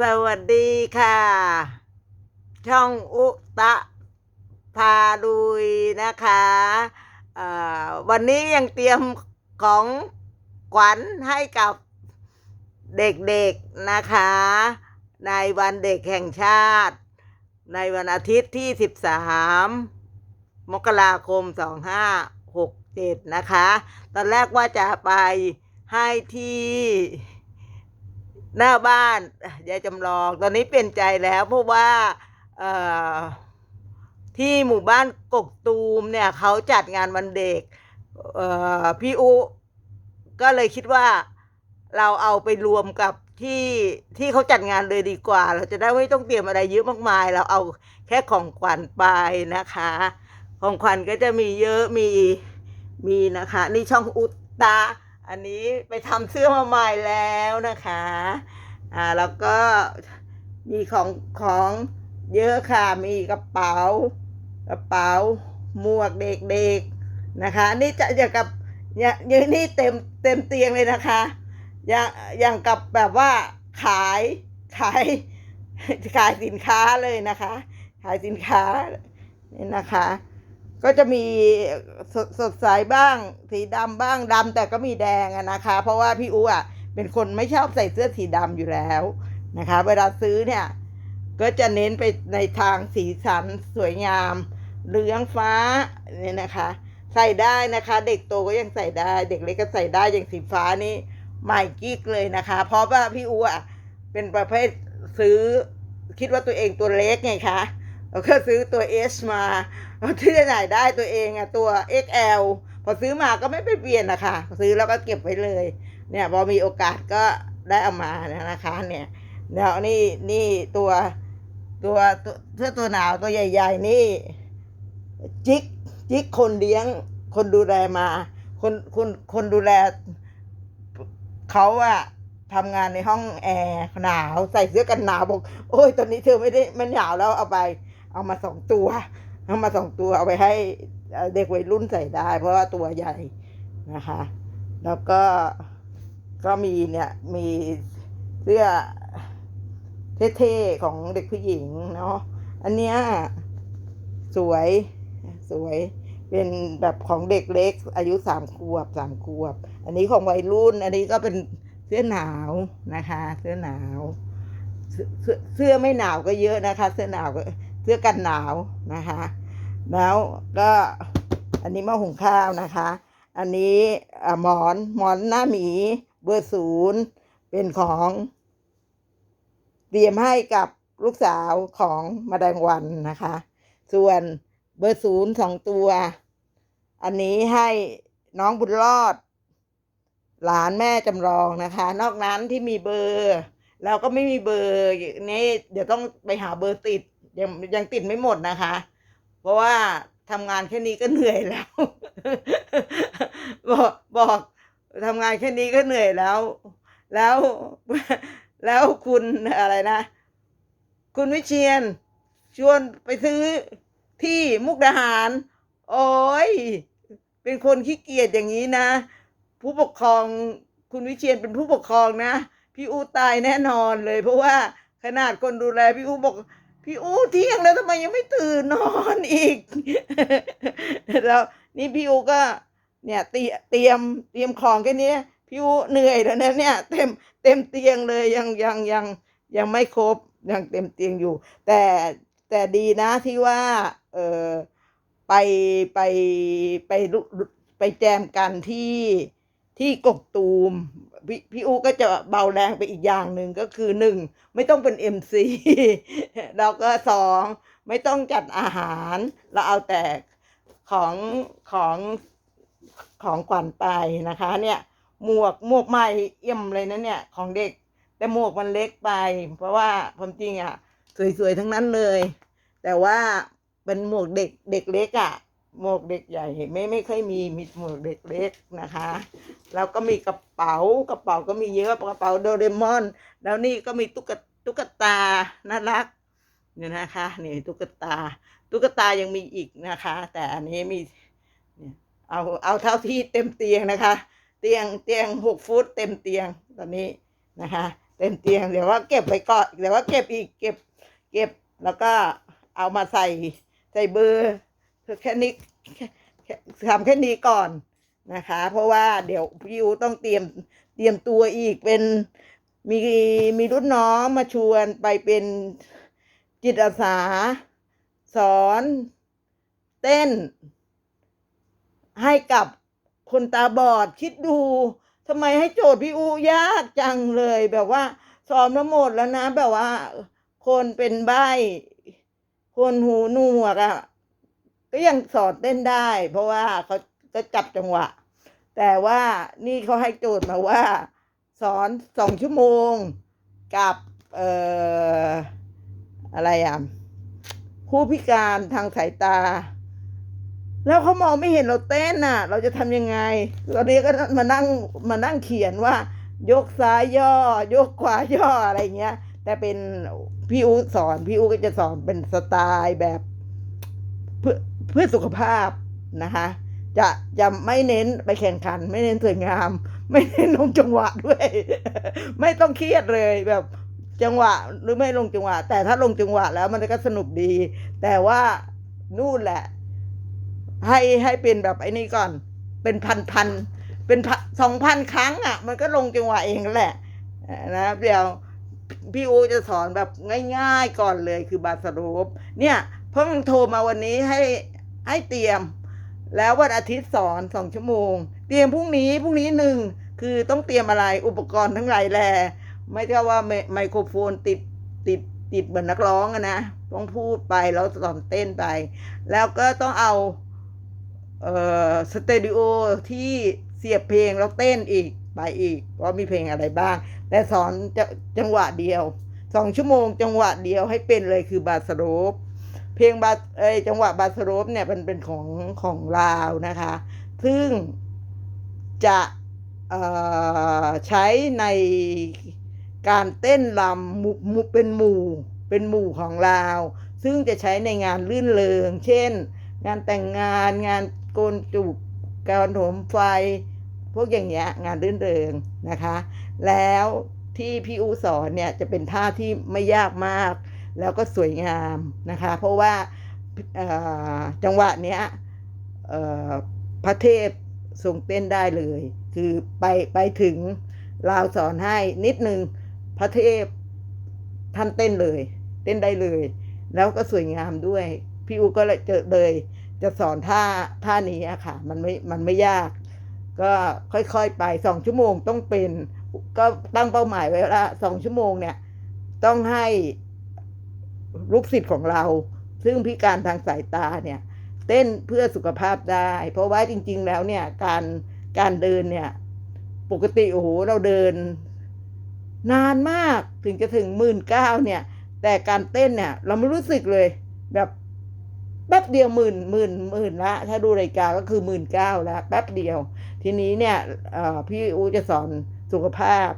สวัสดีค่ะ ช่องอุตะพาลุยนะคะวันนี้ยังเตรียมของขวัญให้กับเด็กๆนะคะ ในวันเด็กแห่งชาติ ในวันอาทิตย์ที่ 13 มกราคม 2567 นะคะ ตอนแรกว่าจะไปให้ที่ หน้าบ้านยายจำลองตอนนี้เปลี่ยนใจแล้วเพราะว่าที่หมู่บ้านกกตูมเนี่ยเขาจัดงานวันเด็กพี่อุก็เลยคิดว่าเราเอาไปรวมกับที่ที่เขาจัดงานเลยดีกว่า เราจะได้ไม่ต้องเตรียมอะไรเยอะมากมาย เราเอาแค่ของขวัญไปนะคะ ของขวัญก็จะมีเยอะมีมีนะคะ นี่ช่องอุตตา อันนี้ไปทำเสื้อมาใหม่แล้วนะคะ อ่าแล้วก็มีของของเยอะค่ะ มีกระเป๋ากระเป๋าหมวกเด็กๆนะคะ นี่จะอย่างกับอย่างอย่างนี่เต็มเต็มเตียงเลยนะคะ อย่างอย่างกับแบบว่าขายขายขายสินค้าเลยนะคะ ขายสินค้านี่นะคะ ก็จะมีสดสดใสบ้าง สีดำบ้างดำแต่ก็มีแดงอะนะคะ เพราะว่าพี่อูอะเป็นคนไม่ชอบใส่เสื้อสีดำอยู่แล้วนะคะ เวลาซื้อเนี่ย ก็จะเน้นไปในทางสีสันสวยงาม เหลืองฟ้าเนี่ยนะคะ ใส่ได้นะคะ เด็กโตก็ยังใส่ได้ เด็กเล็กก็ใส่ได้อย่างสีฟ้านี่ใหม่กิ๊กเลยนะคะ เพราะว่าพี่อูอะเป็นประเภทซื้อคิดว่าตัวเองตัวเล็กไงคะ แล้วก็ซื้อตัว S มาที่จะไหนได้ตัวเองอะตัว XL พอซื้อมาก็ไม่ไปเปลี่ยนนะคะซื้อแล้วก็เก็บไว้เลย เนี่ยพอมีโอกาสก็ได้เอามานะคะเนี่ยแล้วนี่นี่ตัวตัวตัวเสื้อตัวหนาวตัวใหญ่ ๆ นี่ จิกจิกคนเลี้ยง คนดูแลมา คนคนคนดูแลเขาอะทำงานในห้องแอร์หนาว ใส่เสื้อกันหนาวบอกโอ้ยตอนนี้เธอไม่ได้มันหนาวแล้วเอาไป เอามาสองตัว เอามาสองตัวเอาไปให้เด็กวัยรุ่นใส่ได้ เพราะว่าตัวใหญ่นะคะ แล้วก็ก็มีเนี่ยมีเสื้อเท่ๆของเด็กผู้หญิงเนาะ อันเนี้ยสวยสวยเป็นแบบของเด็กเล็ก อายุสามขวบสามขวบ อันนี้ของวัยรุ่น อันนี้ก็เป็นเสื้อหนาวนะคะ เสื้อหนาว เสื้อเสื้อไม่หนาวก็เยอะนะคะ เสื้อหนาวก็ เสื้อกันหนาวนะคะ แล้วก็อันนี้ม้อหุงข้าวนะคะ อันนี้อ่าหมอนหมอนหน้าหมีเบอร์ศูนย์เป็นของเตรียมให้กับลูกสาวของมาแดงวันนะคะ ส่วนเบอร์ศูนย์สองตัว อันนี้ให้น้องบุญรอด หลานแม่จำลองนะคะ นอกนั้นที่มีเบอร์ เราก็ไม่มีเบอร์นี่เดี๋ยวต้องไปหาเบอร์ติด ยังยังติดไม่หมดนะคะ เพราะว่าทำงานแค่นี้ก็เหนื่อยแล้ว บอกบอกทำงานแค่นี้ก็เหนื่อยแล้ว แล้วแล้วคุณอะไรนะ คุณวิเชียน ชวนไปซื้อที่มุกดาหาร โอ้ยเป็นคนขี้เกียจอย่างนี้นะ ผู้ปกครองคุณวิเชียนเป็นผู้ปกครองนะ พี่อูตายแน่นอนเลย เพราะว่าขนาดคนดูแลพี่อูบอก พี่อูเที่ยงแล้วทำไมยังไม่ตื่นนอนอีก แล้วนี่พี่อูก็เนี่ยเตรียเตรียมเตรียมของแค่นี้พี่อูเหนื่อยแล้วนะเนี่ยเต็มเต็มเตียงเลยยังยังยังยังไม่ครบยังเต็มเตียงอยู่ แต่แต่ดีนะที่ว่าเออไปไปไปลุไปแจมกันที่ ที่กกตูมพี่พี่อูก็จะเบาแรงไปอีกอย่างหนึ่งก็คือหนึ่งไม่ต้องเป็นเอ็มซีแล้วก็สองไม่ต้องจัดอาหาร เราเอาแต่ของของของขวัญไปนะคะ เนี่ยหมวกหมวกใหม่เอี่ยมเลยนะเนี่ย ของเด็ก แต่หมวกมันเล็กไป เพราะว่าความจริงอะ สวยๆทั้งนั้นเลย แต่ว่าเป็นหมวกเด็กเด็กเล็กอะ หมวกเด็กใหญ่ไม่ไม่ค่อยมีมีหมวกเด็กเล็กนะคะแล้วก็มีกระเป๋ากระเป๋าก็มีเยอะกระเป๋าโดเรมอน แล้วนี่ก็มีตุ๊กตุ๊กตาน่ารักเนี่ยนะคะนี่ตุ๊กตา ตุ๊กตายังมีอีกนะคะ แต่อันนี้มีเนี่ยเอาเอาเท่าที่เต็มเตียงนะคะ เตียงเตียงหกฟุตเต็มเตียงตอนนี้นะคะ เต็มเตียงเดี๋ยวว่าเก็บไว้ก่อนเดี๋ยวว่าเก็บอีกเก็บเก็บแล้วก็เอามาใส่ใส่เบอร์ แค่นี้แค่แค่ทำแค่นี้ก่อนนะคะ เพราะว่าเดี๋ยวพี่อูต้องเตรียมเตรียมตัวอีกเป็นมีมีรุ่นน้องมาชวนไปเป็นจิตอาสา สอนเต้น ให้กับคนตาบอดคิดดูทำไมให้โจทย์พี่อูยากจังเลยแบบว่าสอนมาหมดแล้วนะ แบบว่า คนเป็นใบ้คนหูหนวกอะ่ะ ก็ยังสอนเต้นได้ เพราะว่าเขาจะจับจังหวะ แต่ว่านี่เขาให้โจทย์มาว่า สอนสองชั่วโมงกับเอ่ออะไรอะผู้พิการทางสายตา แล้วเขามองไม่เห็นเราเต้นน่ะ เราจะทำยังไงตอนนี้ก็มานั่งมานั่งเขียนว่า ยกซ้ายย่อ ยกขวาย่ออะไรเงี้ย แต่เป็นพี่อูสอนพี่อูก็จะสอนเป็นสไตล์แบบเพื่อ เพื่อสุขภาพนะคะ จะจะไม่เน้นไปแข่งขัน ไม่เน้นสวยงาม ไม่เน้นลงจังหวะด้วย ไม่ต้องเครียดเลยแบบจังหวะหรือไม่ลงจังหวะ แต่ถ้าลงจังหวะแล้วมันก็สนุกดี แต่ว่านู่นแหละ ให้ให้เป็นแบบไอ้นี่ก่อน เป็นพันพันเป็นสองพันครั้งอะ มันก็ลงจังหวะเองกันแหละนะเดี๋ยวพี่อูจะสอนแบบง่ายๆก่อนเลยคือบาสโรปเนี่ย เพิ่งโทรมาวันนี้ให้ ให้เตรียม แล้ววันอาทิตย์สอนสองชั่วโมง เตรียมพรุ่งนี้พรุ่งนี้หนึ่งคือต้องเตรียมอะไรอุปกรณ์ทั้งหลายแหล่ไม่ใช่ว่าไมโครโฟนติดติดติดเหมือนนักร้องอะนะต้องพูดไปแล้วสอนเต้นไป แล้วก็ต้องเอาเอ่อสเตดิโอที่เสียบเพลงแล้วเต้นอีกไปอีกว่ามีเพลงอะไรบ้าง แต่สอนจจังหวะเดียวสองชั่วโมงจังหวะเดียวให้เป็นเลยคือบาสโรป เพลงบาเอยจังหวะบาสโรปเนี่ยมันเป็นของของลาวนะคะ ซึ่งจะใช้ในการเต้นลำมุมุเป็นหมู่ เป็นหมู่ของลาว ซึ่งจะใช้ในงานลื่นเริง เช่น งานแต่งงานงานโกนจุกการโถมไฟ พวกอย่างเงี้ยงานรื่นเริงนะคะ แล้วที่พี่อูสอนเนี่ยจะเป็นท่าที่ไม่ยากมาก แล้วก็สวยงามนะคะ เพราะว่าจังหวะเนี้ยพระเทพทรงเต้นได้เลย คือไปไปถึงลาวสอนให้นิดนึงพระเทพท่านเต้นเลย เต้นได้เลย แล้วก็สวยงามด้วย พี่อูก็เลยเจอเลยจะสอนท่าท่านี้อะค่ะ มันไม่มันไม่ยาก ก็ค่อยๆไปสองชั่วโมงต้องเป็น ก็ตั้งเป้าหมายไว้ละสองชั่วโมงเนี่ย ต้องให้ ลูกศิษย์ของเรา ซึ่งพิการทางสายตาเนี่ยเต้นเพื่อสุขภาพได้ เพราะว่าจริง ๆ แล้วเนี่ยการการเดินเนี่ยปกติโอ้โหเราเดิน นานมากถึงจะถึงหมื่นเก้าเนี่ย แต่การเต้นเนี่ย เราไม่รู้สึกเลย แบบแป๊บเดียวหมื่นหมื่นหมื่นละ ถ้าดูรายการก็คือหมื่นเก้าล้วแป๊บเดียว ทีนี้เนี่ยเอ่อพี่อูจะสอนสุขภาพ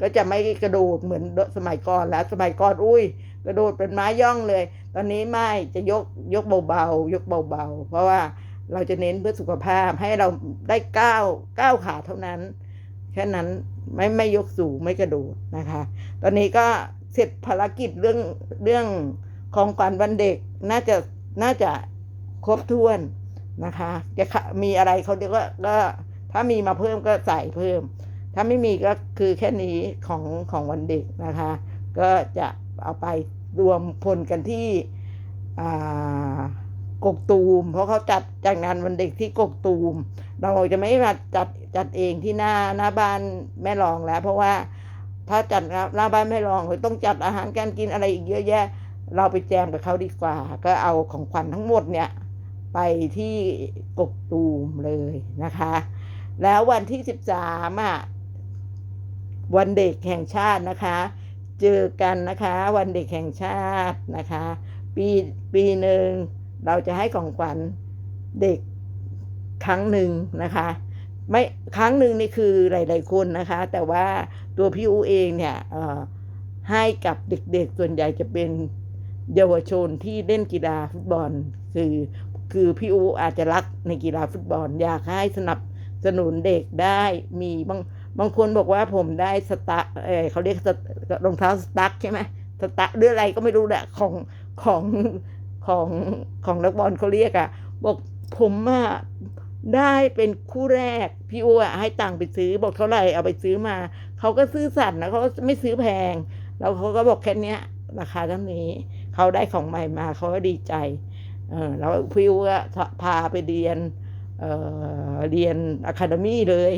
ก็จะไม่กระโดดเหมือนสมัยก่อนแล้ว สมัยก่อนอุ้ย กระโดดเป็นไม้ย่องเลย ตอนนี้ไม่จะยกยกเบาๆยกเบาๆ เพราะว่าเราจะเน้นเพื่อสุขภาพให้เราได้ก้าวก้าวขาเท่านั้น แค่นั้นไม่ไม่ยกสูงไม่กระโดดนะคะ ตอนนี้ก็เสร็จภารกิจเรื่องเรื่องของขวัญวันเด็กน่าจะน่าจะครบถ้วนนะคะ จะมีอะไรเขาเดี๋ยวก็ก็ถ้ามีมาเพิ่มก็ใส่เพิ่ม ถ้าไม่มีก็คือแค่นี้ของของวันเด็กนะคะ ก็จะ เอาไปรวมพลกันที่กกตูม เพราะเขาจัดจัดงานวันเด็กที่กกตูม เราจะไม่มาจัดจัดเองที่หน้าหน้าบ้านแม่รองแล้ว เพราะว่าถ้าจัดหน้าบ้านแม่รองเขาต้องจัดอาหารการกินอะไรอีกเยอะแยะ เราไปแจมกับเขาดีกว่า ก็เอาของขวัญทั้งหมดเนี่ยไปที่กกตูมเลยนะคะ แล้ววันที่สิบสามอะวันเด็กแห่งชาตินะคะ เจอกันนะคะ วันเด็กแห่งชาตินะคะ ปีปีหนึ่งเราจะให้ของขวัญเด็กครั้งหนึ่งนะคะ ไม่ครั้งหนึ่งนี่คือหลาย ๆ คนนะคะ แต่ว่าตัวพี่อูเองเนี่ยให้กับเด็ก ๆ ส่วนใหญ่จะเป็นเยาวชนที่เล่นกีฬาฟุตบอล คือคือพี่อูอาจจะรักในกีฬาฟุตบอล อยากให้สนับสนุนเด็กได้มีบ้าง บางคนบอกว่าผมได้สตาเออเขาเรียกรองเท้าสตั๊กใช่ไหมสตั๊กหรืออะไรก็ไม่รู้แหละของของของของนักบอลเขาเรียกอะบอกผมอะได้เป็นคู่แรกพี่อ้วให้ตังค์ไปซื้อบอกเท่าไหร่เอาไปซื้อมา เขาก็ซื้อสัตย์นะเขาไม่ซื้อแพง แล้วเขาก็บอกแค่นี้ราคาเท่านี้ เขาได้ของใหม่มาเขาก็ดีใจ เออแล้วพี่อ้วพาไปเรียนเออเรียนอะคาเดมี่เลย